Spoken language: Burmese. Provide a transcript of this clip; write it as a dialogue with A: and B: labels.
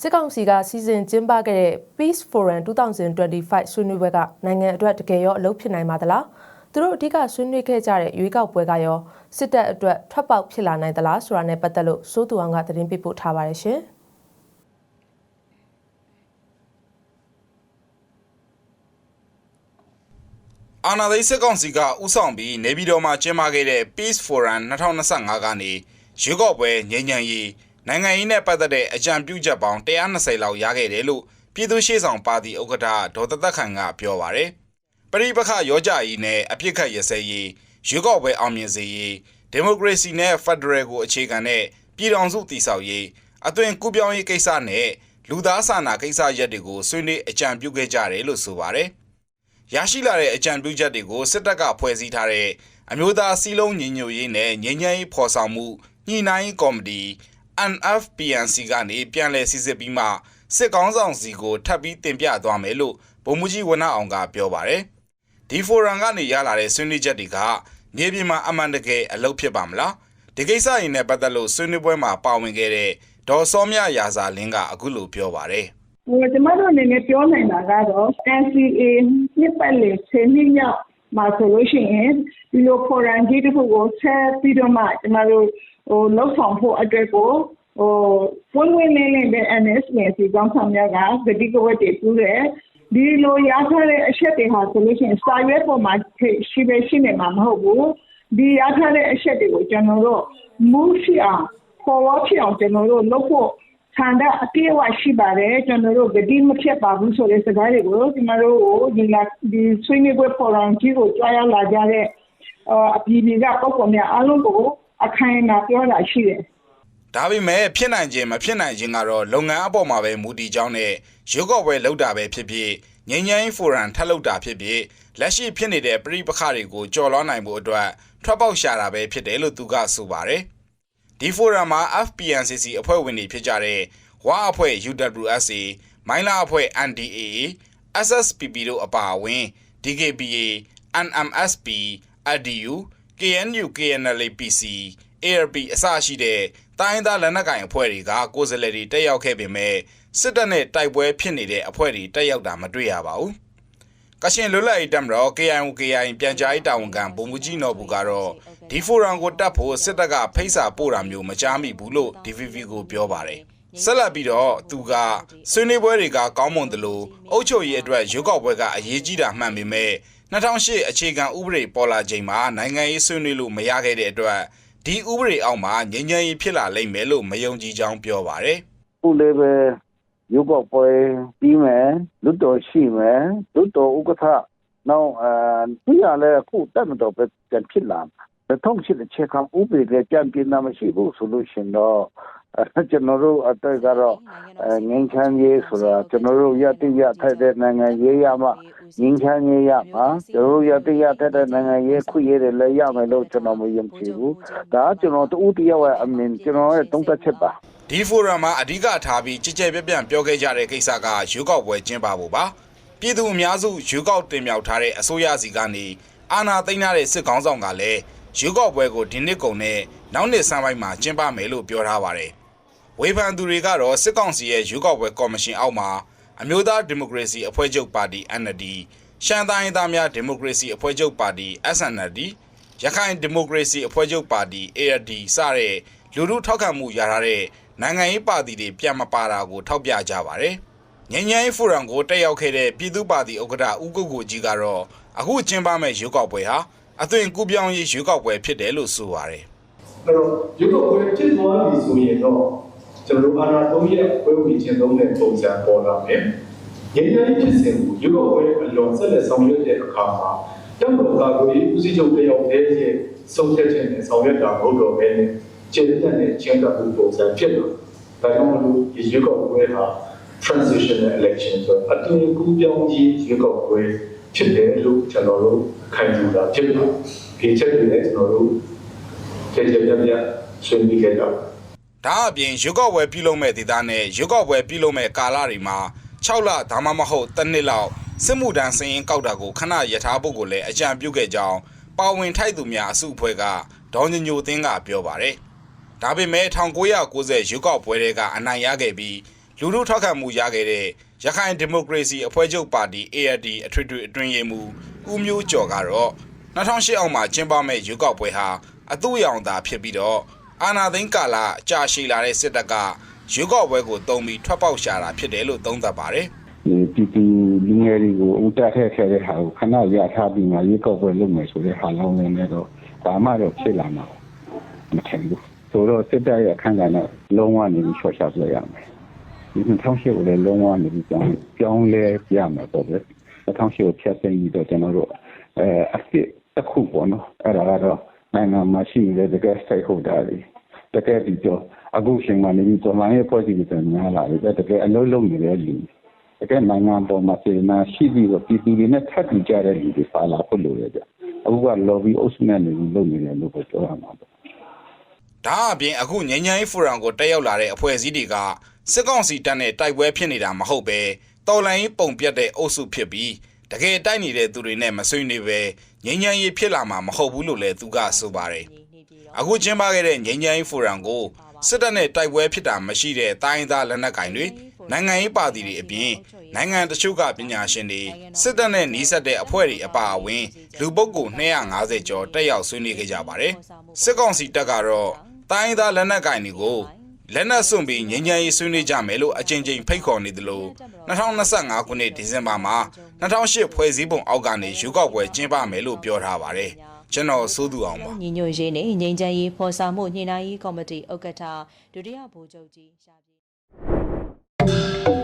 A: စစ်ကောင်စီကစီစဉ်ကျင်းပခဲ့တဲ့ Peace Forum 2025ဆွေးနွေးပွဲကနိုင်ငံအတွက်တကယ်ရောအလုပ်ဖြစ်နိုင်ပါသလားသူတို့အဓိကဆွေးနွေးခဲ့ကြတဲ့ရွေးကောက်ပွဲကရောစစ်တပ်အတွက်ထွက်ပေါက်ဖြစ်လာနိုင်သလားဆိုတာနဲ့ပတ်သက်လို့စိုးသူအောင်ကသတင်းပေးပို့ထားပါတယ်ရှင်။
B: အာနာသိန်းစစ်ကောင်စီကဥဆောင်ပြီးနေပြည်တော်မှာကျင်းပခဲ့တဲ့ Peace Forum 2025ကနေရွေးကောက်ပွဲငြိမ်းချမ်းရေး နိုင်ငံရေးနဲ့ပတ်သက်တဲ့အကြံပြုချက်ပေါင်း120လောက်ရခဲ့တယ်လို့ပြည်သူ့ရှေ့ဆောင်ပါတီဥက္ကဋ္ဌဒေါ်သက်သက်ခိုင်ကပြောပါရယ်ပရိပခရောကြရေးနဲ့အပြစ်ခတ်ရစဲရေးရွေးကောက်ပွဲအောင်မြင်စေရေးဒီမိုကရေစီနဲ့ဖက်ဒရယ်ကိုအခြေခံတဲ့ပြည်ထောင်စုတည်ဆောက်ရေးအသွင်ကူးပြောင်းရေးကိစ္စနဲ့လူသားစာနာကိစ္စရပ်တွေကိုဆွေးနွေးအကြံပြုခဲ့ကြတယ်လို့ဆိုပါရယ်ရရှိလာတဲ့အကြံပြုချက်တွေကိုစစ်တပ်ကဖွဲ့စည်းထားတဲ့အမျိုးသားစီးလုံးညီညွတ်ရေးနဲ့ငြိမ်းချမ်းရေးဖော်ဆောင်မှုညှိနှိုင်းကော်မတီ NFPNC ကနေပြန်လည်စစ်စစ်ပြီးမှစစ်ကောင်းဆောင်စီကိုထပ်ပြီးတင်ပြသွားမယ်လို့ဗိုလ်မှူးကြီးဝနအောင်ကပြောပါတယ်။ဒီဖိုရမ်ကနေရလာတဲ့ဆွေးနွေးချက်တွေကမြေပြင်မှာအမှန်တကယ်အလုပ်ဖြစ်ပါမလား။ဒီကိစ္စရင်နဲ့ပတ်သက်လို့ဆွေးနွေးပွဲမှာပါဝင်ခဲ့တဲ့ဒေါ်စောမြရာဇာလင်းကအခုလိုပြောပါတယ်။
C: ဟိုကျမတို့အနေနဲ့ပြောနိုင်တာကတော့ NCA နှစ်ပတ်လည်10နှစ်မြောက်မှာဆိုလို့ရှိရင်ဒီလို forum ကြီးတစ်ခုကိုဆက်ပြီးတော့မှကျမတို့ဟို လောက်ဆောင်ဖို့အတွက်ကိုဟိုပွင့်ပွင့်လင်းလင်းပဲ NSNC ကောင်းဆောင်များကဂတိကဝတ်တွေပြုတယ်ဒီလိုရထားတဲ့အချက်တွေဟာဆိုလို့ရှိရင်စာရွက်ပေါ်မှာရှိပဲရှိနေမှာမဟုတ်ဘူးဒီရထားတဲ့အချက်တွေကိုကျွန်တော်တို့မူးရှိအောင်ပေါ်ဝဖြစ်အောင်ကျွန်တော်တို့လုပ်ဖို့ဆန္ဒအပြည့်အဝရှိပါတယ်ကျွန်တော်တို့ဂတိမဖြစ်ပါဘူးဆိုတဲ့စကားတွေကိုကျွန်တော်တို့ကိုဒီလာဒီဆွေးနွေးပွဲပေါ်တော်ကြီးကိုကြားရလာကြတဲ့အပြည်ပြည်ကပုံပေါ်များအားလုံးကို အခိုင်အမာပြောတာရှိတယ်
B: ဒါပေမဲ့ဖြစ်နိုင်ခြင်းမဖြစ်နိုင်ခြင်းကတော့လုပ်ငန်းအပေါ်မှာပဲမူတည်ကြောင်းနဲ့ရုပ်ော့ပွဲလောက်တာပဲဖြစ်ဖြစ်ငញ្ញိုင်းဖိုရမ်ထပ်လောက်တာဖြစ်ဖြစ်လက်ရှိဖြစ်နေတဲ့ပြိပခတွေကိုကြော်လွှားနိုင်ဖို့အတွက်ထွက်ပေါက်ရှာတာပဲဖြစ်တယ်လို့သူကဆိုပါတယ်ဒီဖိုရမ်မှာ FPNCC အဖွဲ့ဝင်တွေဖြစ်ကြတဲ့ဝါအဖွဲ့ UWSA မိုင်းလာအဖွဲ့ NDAA SSPP တို့အပါအဝင် DKBA NMSP ADU KNU KNLPC ARP အစရှိတဲ့တိုင်းသားလက်နက်ကိုင်အဖွဲ့တွေကကိုယ်စားလှယ်တွေတက်ရောက်ခဲ့ပေမဲ့စစ်တပ်နဲ့တိုက်ပွဲဖြစ်နေတဲ့အဖွဲ့တွေတက်ရောက်တာမတွေ့ရပါဘူး။ကရှင်လွတ်လပ်ရေးတပ်မတော် KIO KIN ပြန်ကြားရေးတာဝန်ခံဗိုလ်မှူးကြီးနော်ဘူးကတော့ဒီဖိုရမ်ကိုတက်ဖို့စစ်တပ်ကဖိတ်စာပို့တာမျိုးမကြားမိဘူးလို့ DVV ကိုပြောပါတယ်။ဆက်လက်ပြီးတော့သူကဆွေးနွေးပွဲတွေကကောင်းမွန်တယ်လို့အုပ်ချုပ်ရေးအတွက်ရုပ်ောက်ပွဲကအရေးကြီးတာမှန်ပေမဲ့ 2008အခြေခံဥပဒေပေါ်လာချိန်မှာနိုင်ငံရေးဆွေးနွေးလို့မရခဲ့တဲ့အတွက်ဒီဥပဒေအောက်မှာငြိမ်းချမ်းရေးဖြစ်လာလိမ့်မယ်လို့မယုံကြည်ကြောင်းပြောပါတယ်
D: ခုလည်းပဲရုပ်ောက်ပွဲပြီးမယ်လွတ်တော်ရှိမယ်လွတ်တော်ဥက္ကဋ္ဌနောက်အဲသူရလည်းအခုတက်မတော်ပဲပြန်ဖြစ်လာတယ်ထုံးချစ်တဲ့ချက်ကောင်ဥပဒေလည်းကြံပြင်းတာမရှိဘူးဆိုလို့ရှင်တော့အဲကျွန်တော်တို့အတက်ကတော့အဲငင်းချမ်းရေးဆိုတာကျွန်တော်တို့ရတိရထိုက်တဲ့နိုင်ငံရေးရမှငင်းချမ်းရေးရမှာကျွန်တော်တို့ရတိရထိုက်တဲ့နိုင်ငံရေးခွင့်ရတဲ့လည်းရမယ်လို့ကျွန်တော်မယုံကြည်ဘူးဒါကကျွန်တော်တူတယောက်ရဲ့အမြင်ကျွန်တော်ရဲ့တုံးသက်ချက်ပါ
B: ဒီဖိုရမ်မှာအဓိကထားပြီးကြည်ကြဲပြန့်ပြန့်ပြောခဲ့ကြတဲ့ကိစ္စကရွေးကောက်ပွဲကျင်းပဖို့ပါပြည်သူအများစုရွေးကောက်တင်မြှောက်ထားတဲ့အစိုးရစီကနေအာဏာသိမ်းထားတဲ့စစ်ကောင်းဆောင်ကလည်း ရွေးကောက်ပွဲကိုဒီနှစ်ကုန်နဲ့နောက်နှစ်ဆန်းပိုင်းမှာကျင်းပမယ်လို့ပြောထားပါတယ်ဝေဖန်သူတွေကတော့စစ်ကောင်စီရဲ့ရွေးကောက်ပွဲကော်မရှင်အောက်မှာအမျိုးသားဒီမိုကရေစီအဖွဲ့ချုပ်ပါတီ NLD ရှမ်းတိုင်းသားများဒီမိုကရေစီအဖွဲ့ချုပ်ပါတီ SNLD ရခိုင်ဒီမိုကရေစီအဖွဲ့ချုပ်ပါတီ ARD စတဲ့လူထုထောက်ခံမှုရထားတဲ့နိုင်ငံရေးပါတီတွေပြန်မပါတာကိုထောက်ပြကြပါတယ်။ငញ្ញိုင်းဖိုရမ်ကိုတက်ရောက်ခဲ့တဲ့ပြည်သူ့ပါတီဥက္ကဋ္ဌဦးကုတ်ကိုကြီးကတော့အခုကျင်းပမဲ့ရွေးကောက်ပွဲဟာ အသွင်ကူးပြောင်းရေးရွေးကောက်ပွဲဖြစ်တယ်လို့ဆိုပါတယ်
E: အဲ့တော့ရုပ်တော့ပွဲဖြစ်သွားပြီဆိုရင်တော့ကျွန်တော်တို့အာဏာသုံးရက်ပွဲဝင်ခြင်းသုံးတဲ့ပုံစံပေါ်လာမယ်။ရင်းနှီးဖြစ်စဉ်ကိုရုပ်တော့ပွဲအလွန်ဆက်လက်ဆောင်ရွက်တဲ့အခါမှာတောင်ပေါ်ကကိုယ်ဦးစီးချုပ်တယောက်တည်းရဲ့ဆုံးဖြတ်ချက်နဲ့ဆောင်ရွက်တာမဟုတ်တော့ဘဲနဲ့ကျေနပ်တဲ့ချင်းကမှုပုံစံဖြစ်လာ။ဒါကြောင့်မလို့ဒီရုပ်တော့ပွဲဟာ transitional election ဆိုအတူကူးပြောင်းရေးရုပ်တော့ပွဲ ဖြစ်တယ်လို့ကျွန်တော်တို့ခံယူတာဖြစ်ပါတယ်။ဒီချက်တွေလည်းကျွန်တော်တို့ကျေကျေပြတ်ပြတ်ဆွေးနွေးခဲ့ကြပါတယ်။
B: ဒါအပြင်ရွေးကောက်ပွဲပြုလုပ်မဲ့ဒေသနဲ့ရွေးကောက်ပွဲပြုလုပ်မဲ့ကာလတွေမှာ6လဒါမှမဟုတ်တစ်နှစ်လောက်စစ်မှုထမ်းစည်ရင်ကောက်တာကိုခဏရထားဖို့ကိုလည်းအကြံပြုခဲ့ကြောင်းပါဝင်ထိုက်သူများအစုအဖွဲ့ကဒေါင်းညညိုသင်းကပြောပါတယ်။ဒါပေမဲ့1990ရွေးကောက်ပွဲတွေကအနိုင်ရခဲ့ပြီး လူထုထောက်ခံမှုရခဲ့တဲ့ရခိုင်ဒီမိုကရေစီအဖွဲ့ချုပ်ပါတီ ARD အထွေထွေအတွင်းရေးမှူးဦးမျိုးကျော်ကတော့2008အောက်မှာကျင်းပမဲ့ရွေးကောက်ပွဲဟာအသူ့ရောင်သာဖြစ်ပြီးတော့အာဏာသိမ်းကာလကြာရှည်လာတဲ့စစ်တပ်ကရွေးကောက်ပွဲကိုတုံးပြီးထွက်ပေါက်ရှာတာဖြစ်တယ်လို့သုံးသပ်ပါတယ်
D: ဒီပီပီလူငယ်တွေကိုဦးတက်ထည့်ခဲ့တဲ့ဟာကိုခဏရထားပြီးမှရေကောက်ပွဲလုပ်မယ်ဆိုတဲ့ဟာလောင်းနေတော့ဘာမှတော့ဖြစ်လာမှာမထင်ဘူးဆိုတော့စစ်တပ်ရဲ့အခန်းကဏ္ဍလုံးဝနေပြီးချော့ချပြရမယ် ဒီ2008ကိုလည်းလုံးဝနေပြီးကြောင်းကြောင်းလဲပြမှာပေါ့ဗျ2008ကိုဖြတ်သိမ်းပြီးတော့ကျွန်တော်တို့အဲအစ်စ်တစ်ခုပေါ့နော်အဲ့ဒါကတော့နိုင်ငံမှာရှိနေတဲ့တကယ် stakeholder တွေတကယ်ဒီတော့အခုချိန်မှာနေပြီးတော်လိုင်းရဲ့ဖွဲ့စည်းပုံများလာတယ်တကယ်အလုံးလုံးနေတဲ့လူတကယ်နိုင်ငံပေါ်မှာပြည်နာရှိပြီးတော့ပြည်သူတွေနဲ့ထပ်တူကြတဲ့လူတွေပါလာဖို့လိုရကြအခုက lobby အုပ်စုနဲ့နေပြီးလုပ်နေတယ်လို့ပြောရမှာပေါ့
B: ဒါအပြင်အခုငញ្ញိုင်းဖိုရမ်ကိုတက်ရောက်လာတဲ့အဖွဲ့အစည်းတွေက စစ်ကောင်စီတပ်နဲ့တိုက်ပွဲဖြစ်နေတာမဟုတ်ပဲတော်လိုင်းပုံပြတ်တဲ့အုပ်စုဖြစ်ပြီးတကယ်တိုက်နေတဲ့သူတွေနဲ့မဆွေးနွေးပဲငြိမ်းချမ်းရေးဖြစ်လာမှာမဟုတ်ဘူးလို့လည်းသူကဆိုပါတယ်အခုကျင်းပခဲ့တဲ့ငြိမ်းချမ်းရေးဖိုရမ်ကိုစစ်တပ်နဲ့တိုက်ပွဲဖြစ်တာမရှိတဲ့တိုင်းသားလက်နက်ကင်တွေနိုင်ငံရေးပါတီတွေအပြင်နိုင်ငံတချို့ကပညာရှင်တွေစစ်တပ်နဲ့နှီးစပ်တဲ့အဖွဲ့တွေအပါအဝင်လူပုဂ္ဂိုလ်250ကျော်တက်ရောက်ဆွေးနွေးခဲ့ကြပါတယ်စစ်ကောင်စီတပ်ကတော့တိုင်းသားလက်နက်ကင်တွေကို လက်နက်စွန့်ပြီးငြိမ်းချမ်းရေးဆွေးနွေးကြမယ်လို့အကြိမ်ကြိမ်ဖိတ်ခေါ်နေတယ်လို့2025ခုနှစ်ဒီဇင်ဘာမှာ2008ဖွဲ့စည်းပုံအောက်ကနေရွေးကောက်ပွဲကျင်းပမယ်လို့ပြောထားပါတယ်ကျွန်တော်စိုးသူအောင်ပါ
F: ညီညွတ်ရေးနဲ့ငြိမ်းချမ်းရေးဖော်ဆောင်မှုညှိနှိုင်းရေးကော်မတီဥက္ကဋ္ဌဒုတိယဗိုလ်ချုပ်ကြီးရှာပြေ